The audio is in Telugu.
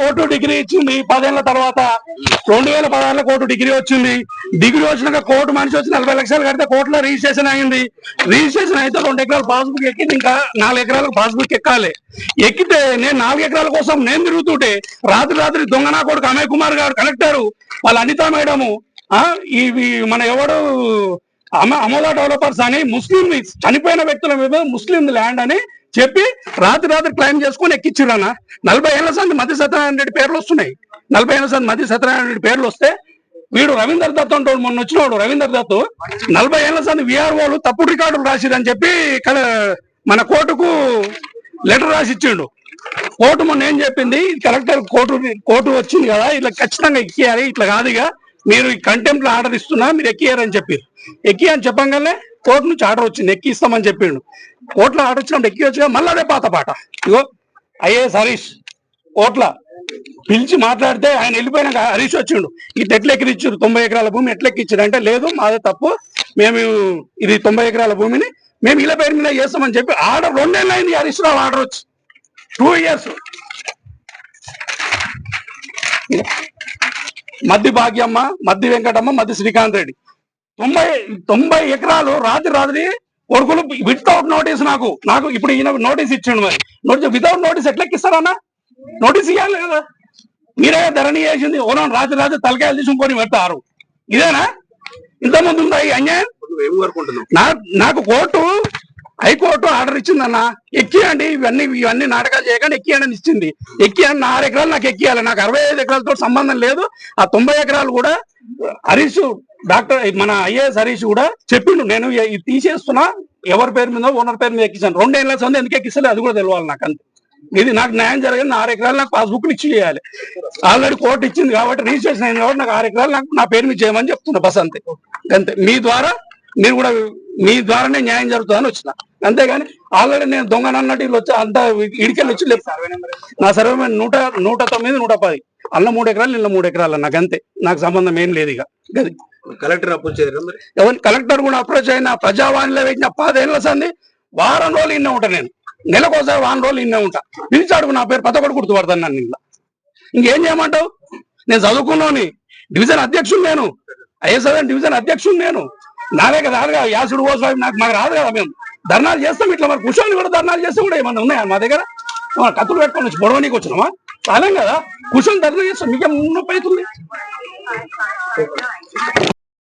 కోర్టు డిగ్రీ ఇచ్చింది. పదేళ్ళ తర్వాత రెండు వేల పదహారులో కోర్టు డిగ్రీ వచ్చింది. డిగ్రీ వచ్చినాక కోర్టు మనిషి వచ్చి నలభై లక్షలు కడితే కోర్టులో రిజిస్ట్రేషన్ అయింది. రిజిస్ట్రేషన్ అయితే రెండు ఎకరాల పాస్బుక్ ఎక్కింది. ఇంకా నాలుగు ఎకరాలకు పాస్బుక్ ఎక్కాలి. ఎక్కితే నేను నాలుగు ఎకరాల కోసం నేను తిరుగుతుంటే రాత్రి రాత్రి దొంగనా కొడుకు అమయ్ కుమార్ గారు కలెక్టర్ వాళ్ళ అనిత మేడము ఆ ఇవి మన ఎవడు అమ అమోదా డెవలపర్స్ అని ముస్లిం చనిపోయిన వ్యక్తుల మీద ముస్లిం ల్యాండ్ అని చెప్పి రాత్రి రాత్రి క్లైమ్ చేసుకుని ఎక్కిచ్చిరానా నలభై ఏళ్ళ సంది మధ్య సత్యనారాయణ రెడ్డి పేర్లు వస్తున్నాయి. నలభై ఏళ్ళ సంది మధ్య సత్యనారాయణ రెడ్డి పేర్లు వస్తే వీడు రవీందర్ దత్ అంటాడు మొన్న వచ్చినవాడు రవీందర్ దత్. నలభై ఏళ్ళ సంది విఆర్ఓలు తప్పుడు రికార్డులు రాసిరని చెప్పి ఇక్కడ మన కోర్టుకు లెటర్ రాసి ఇచ్చిండు కోర్టు మొన్న ఏం చెప్పింది? కలెక్టర్ కోర్టు కోర్టు వచ్చింది కదా ఇట్లా ఖచ్చితంగా ఎక్కియాలి ఇట్లా కాదుగా మీరు కంటెంప్ట్ ఆర్డర్ ఇస్తున్నా మీరు ఎక్కియారని చెప్పారు ఎక్కి అని చెప్పంగానే కోర్టు నుంచి ఆర్డర్ వచ్చింది ఎక్కిస్తామని చెప్పిండు. కోర్టులో ఆర్డర్ వచ్చినప్పుడు ఎక్కి వచ్చి మళ్ళీ అదే పాత పాట. ఇగో ఐఏఎస్ హరీష్ కోట్ల పిలిచి మాట్లాడితే ఆయన వెళ్ళిపోయినాక హరీష్ వచ్చిండు. ఇది ఎట్లా ఎక్కిరిచ్చారు తొంభై ఎకరాల భూమి ఎట్లా ఎక్కిచ్చారు అంటే లేదు మాదే తప్పు. మేము ఇది తొంభై ఎకరాల భూమిని మేము ఇలా పేరు మీద చేస్తామని చెప్పి ఆర్డర్ రెండేళ్ళు అయింది హరీష్ రావు ఆర్డర్ వచ్చి. Two years Maddi Bhagyamma Maddi Venkatamma Maddi Srikanth Reddy. తొంభై తొంభై ఎకరాలు రాత్రి రాత్రి కొడుకులు వితౌట్ నోటీస్ నాకు. నాకు ఇప్పుడు ఈయన నోటీస్ ఇచ్చిండు మరి. నోటీస్ వితౌట్ నోటీస్ ఎట్లా ఎక్కిస్తారన్నా నోటీస్ ఇవ్వాలి కదా. మీరే ధరణి చేసింది. ఓనో రాత్రి రాత్రి తలకాయలు తీసుకొని పెడతారు. ఇదేనా? ఇంతమంది ఉందా ఈ అన్యాయం? నాకు కోర్టు హైకోర్టు ఆర్డర్ ఇచ్చిందన్న ఎక్కియండి ఇవన్నీ ఇవన్నీ నాటకాలు చేయకుండా ఎక్కియండి అని ఇచ్చింది. ఎక్కియండి ఆరు ఎకరాలు నాకు ఎక్కియాలి. నాకు అరవై ఐదు ఎకరాలతో సంబంధం లేదు. ఆ తొంభై ఎకరాలు కూడా హరీష్ డాక్టర్ మన ఐఏఎస్ హరీష్ కూడా చెప్పిండు. నేను ఇది తీసేస్తున్నా. ఎవరి పేరు మీద ఓనర్ పేరు మీద ఎక్కించాను రెండేళ్ళ సంది ఎందుకు ఎక్కిస్తలే అది కూడా తెలియాలి నాకు అంతే. ఇది నాకు న్యాయం జరగదు. ఆరు ఎకరాలు నాకు పాస్బుక్ ఇచ్చి చేయాలి. ఆల్రెడీ కోర్టు ఇచ్చింది కాబట్టి రిజిస్ట్రేషన్ అయింది కాబట్టి నాకు ఆరు ఎకరాలు నాకు నా పేరు మీద చేయమని చెప్తున్నా. బస్ అంతే. అంతే. మీ ద్వారా మీరు కూడా మీ ద్వారానే న్యాయం జరుగుతుందని వచ్చిన. అంతేగాని ఆల్రెడీ నేను దొంగన అన్నట్టు వీళ్ళు వచ్చి అంతా ఇడికెళ్ళి వచ్చి లేపు. నా సర్వే నూట నూట తొమ్మిది నూట పది. అల్ల మూడు ఎకరాలు నిన్న మూడు ఎకరాలు నాకు అంతే నాకు సంబంధం ఏం లేదు ఇక. గది. కలెక్టర్ అప్రోచ్ ఎవరి? కలెక్టర్ కూడా అప్రోచ్ అయినా ప్రజావాణిలో పెట్టిన పదేళ్ళ సంది వారం రోజులు ఇన్నే ఉంటా నేను. నెలకోసారి వారం రోజులు ఇన్నే ఉంటా. పిలిచాడు నా పేరు పతకొడు గుర్తుపడతాను నన్ను ఇంట్లో. ఇంకేం చేయమంటావు? నేను చదువుకున్నాను. డివిజన్ అధ్యక్షుడు నేను. ఐఎస్ఐ డివిజన్ అధ్యక్షుడు నేను. నాదే కదా రాదుగా యాసుడు ఓ స్వామి నాకు మాకు రాదు కదా మేము. ధర్నాలు చేస్తాం ఇట్లా మరి కూర్చొని కూడా ధర్నాలు చేస్తే కూడా ఏమన్నా ఉన్నాయా మా దగ్గర? మన కత్తులు పెట్టుకొని వచ్చి బొడవనీకి వచ్చినామా? చాలేం కదా కూర్చొని ధర్నా చేస్తాం మీకేం నొప్పి అవుతుంది